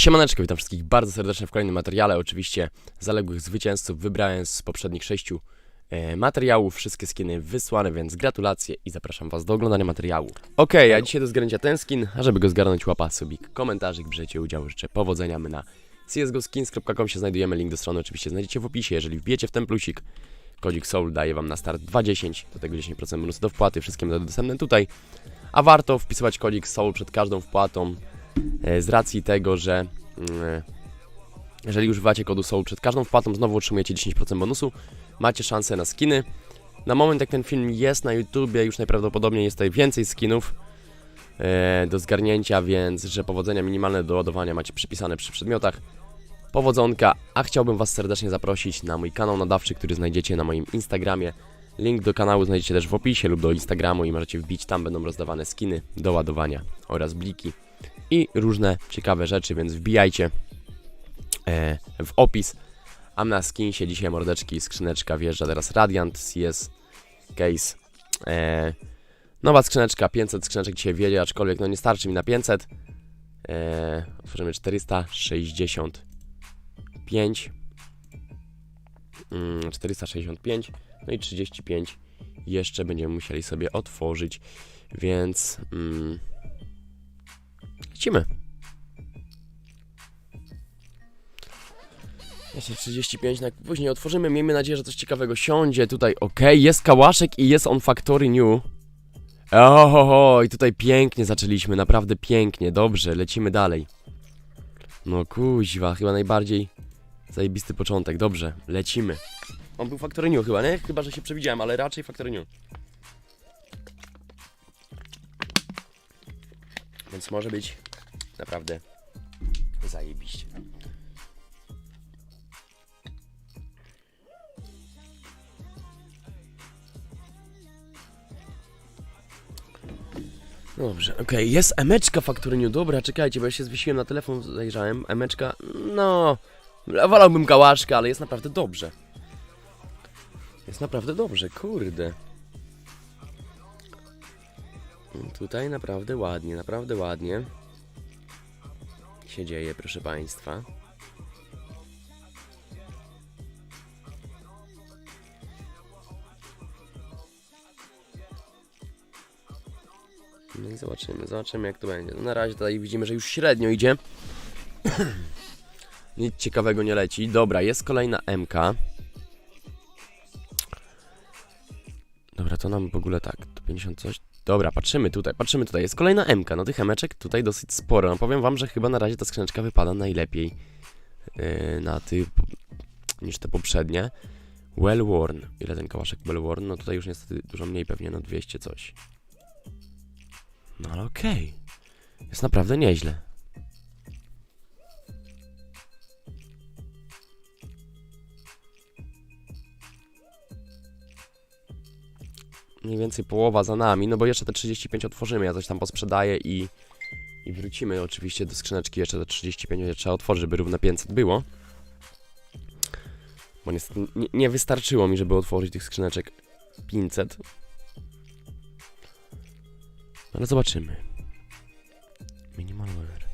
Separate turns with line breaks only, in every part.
Siemaneczko, witam wszystkich bardzo serdecznie w kolejnym materiale. Oczywiście zaległych zwycięzców wybrałem z poprzednich sześciu e, materiałów. Wszystkie skiny wysłane, więc gratulacje i zapraszam Was do oglądania materiału. Okej, a dzisiaj do zgarnięcia ten skin, a żeby go zgarnąć łapa subik, komentarzyk, bierzecie udział, życzę powodzenia. My na csgoskins.com się znajdujemy, link do strony oczywiście znajdziecie w opisie. Jeżeli wbijecie w ten plusik, kodzik SOUL daje Wam na start 2,10, do tego 10% bonusu do wpłaty, wszystkie metody dostępne tutaj. A warto wpisywać kodzik SOUL przed każdą wpłatą, z racji tego, że mm, jeżeli używacie kodu SOUL przed każdą wpłatą, znowu otrzymujecie 10% bonusu, macie szansę na skiny. Na moment jak ten film jest na YouTubie, już najprawdopodobniej jest tutaj więcej skinów e, do zgarnięcia, więc że powodzenia minimalne do ładowania macie przypisane przy przedmiotach. Powodzonka, a chciałbym Was serdecznie zaprosić na mój kanał nadawczy, który znajdziecie na moim Instagramie. Link do kanału znajdziecie też w opisie lub do Instagramu i możecie wbić, tam będą rozdawane skiny do ładowania oraz bliki i różne ciekawe rzeczy, więc wbijajcie e, w opis. A na skinsie dzisiaj mordeczki, skrzyneczka wjeżdża teraz Radiant CS Case. E, nowa skrzyneczka, 500 skrzyneczek dzisiaj wjedzie, aczkolwiek no nie starczy mi na 500. E, otworzymy 465. Mm, 465. No i 35 jeszcze będziemy musieli sobie otworzyć, więc mm, lecimy. Jeszcze 35, na później otworzymy. Miejmy nadzieję, że coś ciekawego siądzie. Tutaj, ok, jest kałaszek i jest on Factory New. Ohoho, i tutaj pięknie zaczęliśmy, naprawdę pięknie, dobrze, lecimy dalej. No kuźwa, chyba najbardziej zajebisty początek, dobrze, lecimy. On był Factory New chyba, nie? Chyba, że się przewidziałem, ale raczej Factory New. Więc może być naprawdę zajebiście. Dobrze, okej, jest emeczka Factory New, dobra, czekajcie, bo ja się zwiesiłem na telefon, zajrzałem, emeczka, no, wolałbym kałaszka, ale jest naprawdę dobrze. Jest naprawdę dobrze, kurde. Tutaj naprawdę ładnie, naprawdę ładnie się dzieje, proszę Państwa. No i zobaczymy, zobaczymy jak to będzie. No na razie tutaj widzimy, że już średnio idzie. Nic ciekawego nie leci. Dobra, jest kolejna MK. Dobra, to nam w ogóle tak, to 50 coś. Dobra, patrzymy tutaj, patrzymy tutaj. Jest kolejna MK, no tych emeczek tutaj dosyć sporo. No powiem wam, że chyba na razie ta skrzyneczka wypada najlepiej yy, na tych niż te poprzednie. Well worn. Ile ten kałaszek well worn? No tutaj już niestety dużo mniej pewnie, no 200 coś. No ale okej. Jest naprawdę nieźle. Mniej więcej połowa za nami, no bo jeszcze te 35 otworzymy, ja coś tam posprzedaję i, i wrócimy oczywiście do skrzyneczki, jeszcze te 35 będzie trzeba otworzyć, żeby równe 500 było. Bo niestety nie, nie wystarczyło mi, żeby otworzyć tych skrzyneczek 500. Ale zobaczymy. Minimal weather.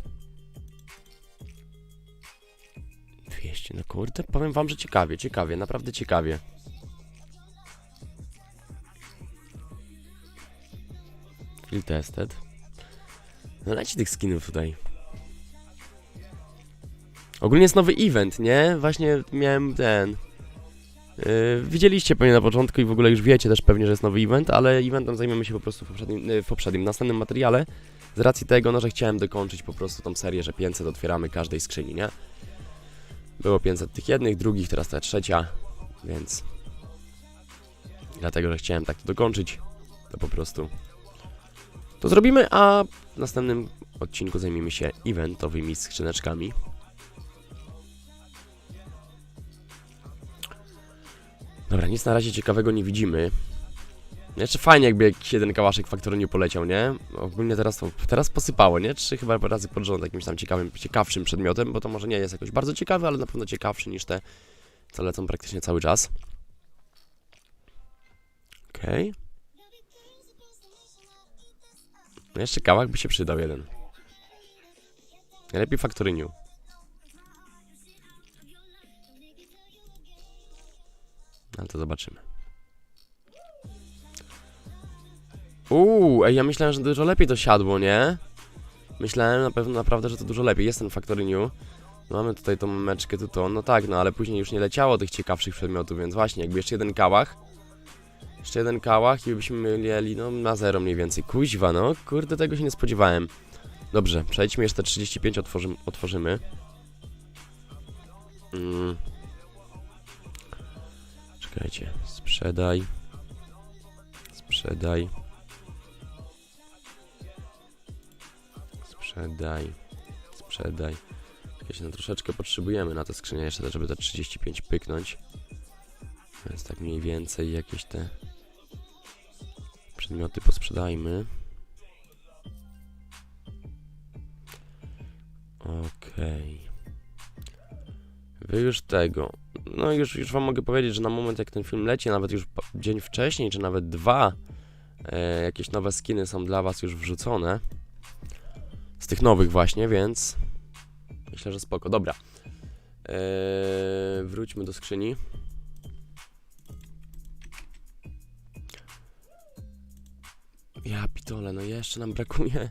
200, no kurde, powiem wam, że ciekawie, ciekawie, naprawdę ciekawie. Field tested. No leci tych skinów tutaj. Ogólnie jest nowy event, nie? Właśnie miałem ten... Yy, widzieliście pewnie na początku i w ogóle już wiecie też pewnie, że jest nowy event, ale eventem zajmiemy się po prostu w poprzednim, yy, w poprzednim, następnym materiale. Z racji tego, no, że chciałem dokończyć po prostu tą serię, że 500 otwieramy każdej skrzyni, nie? Było 500 tych jednych, drugich, teraz ta trzecia, więc... Dlatego, że chciałem tak to dokończyć, to po prostu to zrobimy, a w następnym odcinku zajmiemy się eventowymi skrzyneczkami. Dobra, nic na razie ciekawego nie widzimy. Jeszcze fajnie jakby jakiś jeden kałaszek faktory nie poleciał, nie? Ogólnie teraz to, teraz posypało, nie? Trzy chyba razy pod rząd jakimś tam ciekawym, ciekawszym przedmiotem, bo to może nie jest jakoś bardzo ciekawy, ale na pewno ciekawszy niż te, co lecą praktycznie cały czas. Okej. Okay. No jeszcze kawałek by się przydał jeden. Lepiej Factory New. No to zobaczymy. Uuu, ej, ja myślałem, że dużo lepiej to siadło, nie? Myślałem na pewno naprawdę, że to dużo lepiej. Jest ten Factory New. Mamy tutaj tą meczkę, tu to. No tak, no ale później już nie leciało tych ciekawszych przedmiotów, więc właśnie, jakby jeszcze jeden kałach jeszcze jeden kałach i byśmy mieli, no, na zero mniej więcej. Kuźwa, no, kurde, tego się nie spodziewałem. Dobrze, przejdźmy jeszcze 35, otworzymy. otworzymy. Mm. Czekajcie, sprzedaj. Sprzedaj. Sprzedaj. Sprzedaj. Czekajcie, no troszeczkę potrzebujemy na te skrzynie jeszcze, żeby te 35 pyknąć. Więc tak mniej więcej jakieś te przedmioty posprzedajmy. Okej. Wy już tego. No już, już wam mogę powiedzieć, że na moment jak ten film leci, nawet już dzień wcześniej, czy nawet dwa, e, jakieś nowe skiny są dla was już wrzucone. Z tych nowych właśnie, więc myślę, że spoko. Dobra. E, wróćmy do skrzyni. Ja pitole, no jeszcze nam brakuje.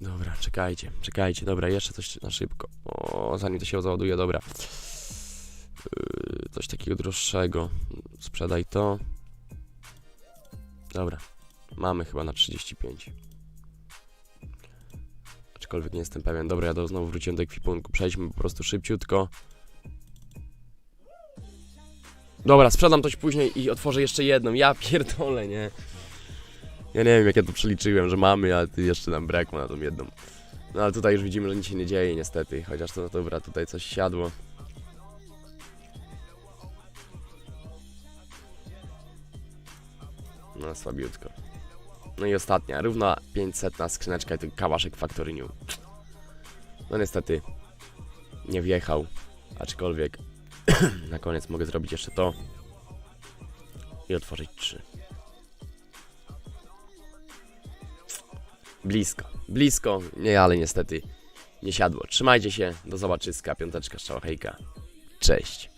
Dobra, czekajcie, czekajcie, dobra, jeszcze coś na szybko. O, zanim to się załaduje, dobra. Yy, coś takiego droższego. Sprzedaj to. Dobra, mamy chyba na 35. Aczkolwiek nie jestem pewien. Dobra, ja znowu wróciłem do ekwipunku. Przejdźmy po prostu szybciutko. Dobra, sprzedam coś później i otworzę jeszcze jedną. Ja pierdolę, nie? Ja nie wiem, jak ja to przeliczyłem, że mamy, a ty jeszcze nam brakło na tą jedną. No ale tutaj już widzimy, że nic się nie dzieje niestety, chociaż to dobra, tutaj coś siadło. No słabiutko. No i ostatnia, równa 500 na skrzyneczka i ten kałaszek Factory New. No niestety nie wjechał, aczkolwiek na koniec mogę zrobić jeszcze to i otworzyć trzy. Blisko, blisko, nie, ale niestety nie siadło. Trzymajcie się, do zobaczyska, piąteczka, strzała, hejka. Cześć.